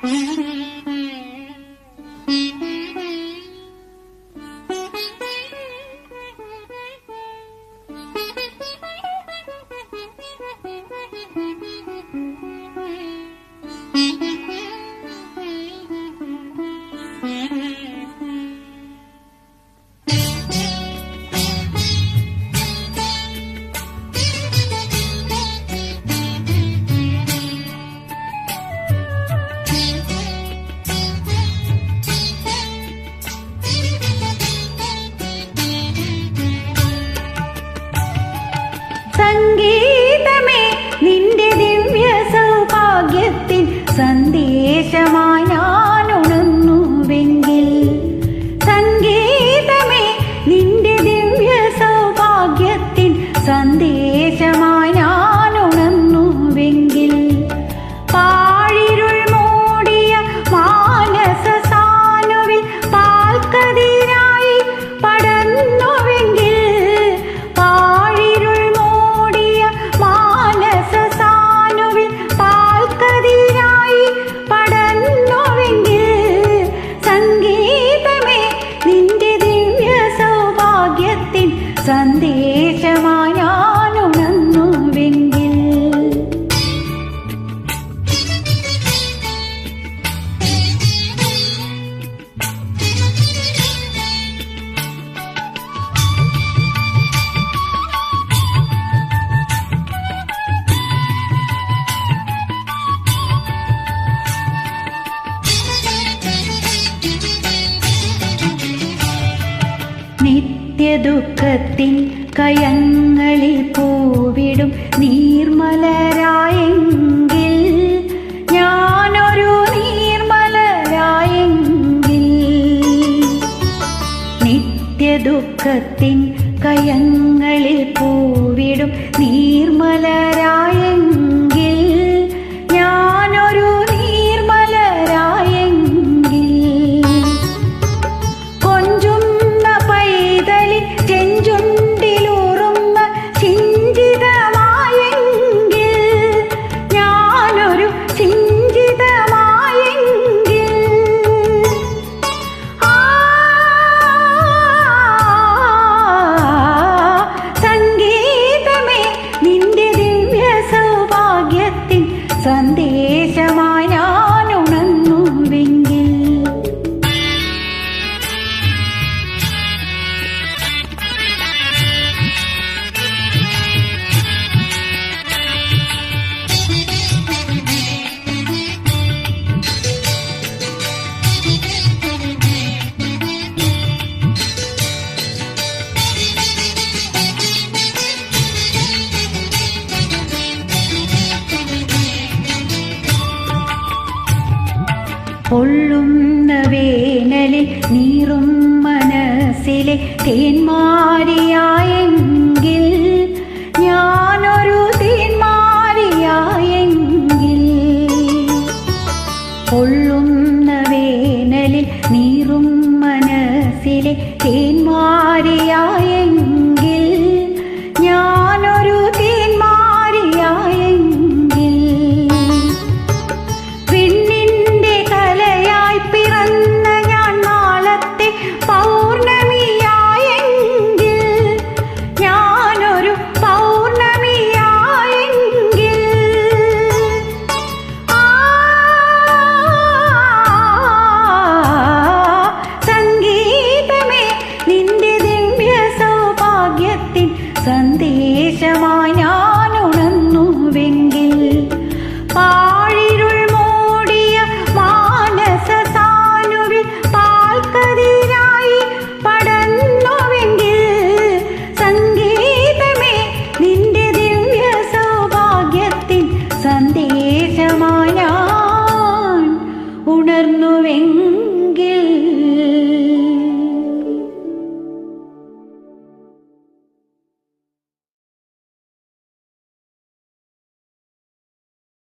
Mm-hmm. സന്ദേശമായി ഞാൻ ഉണർന്നുവെങ്കിൽ പാഴിരുൾ മൂടിയ മാനസ സാനുവിൽ പാൽക്കതിരായി പടന്നുവെങ്കിൽ പാഴിരുൾ മൂടിയ മാനസ സാനുവിൽ പാൽക്കതിരായി പടന്നുവെങ്കിൽ സംഗീതമേ നിന്റെ ദിവ്യ സൗഭാഗ്യത്തിൻ സന്ദേശമായി കയങ്ങളിൽ പൂവിടും നീർമലരായെങ്കിൽ ഞാനൊരു നീർമലരായെങ്കിൽ. നിത്യദുഃഖത്തിൻ കയങ്ങളിൽ പൂവിടും നീർമലരായെങ്കിൽ പൊള്ളുന്ന വേനലിൽ നീറും മനസ്സിലെ തേന്മാരിയായെങ്കിൽ ഞാനൊരു തേന്മാരിയായെങ്കിൽ കൊള്ളുന്ന വേനലിൽ നീറും മനസ്സിലെ തേന്മാരിയായെങ്കിൽ സന്ദേശമായി ഞാൻ ഉണർന്നുവെങ്കിൽ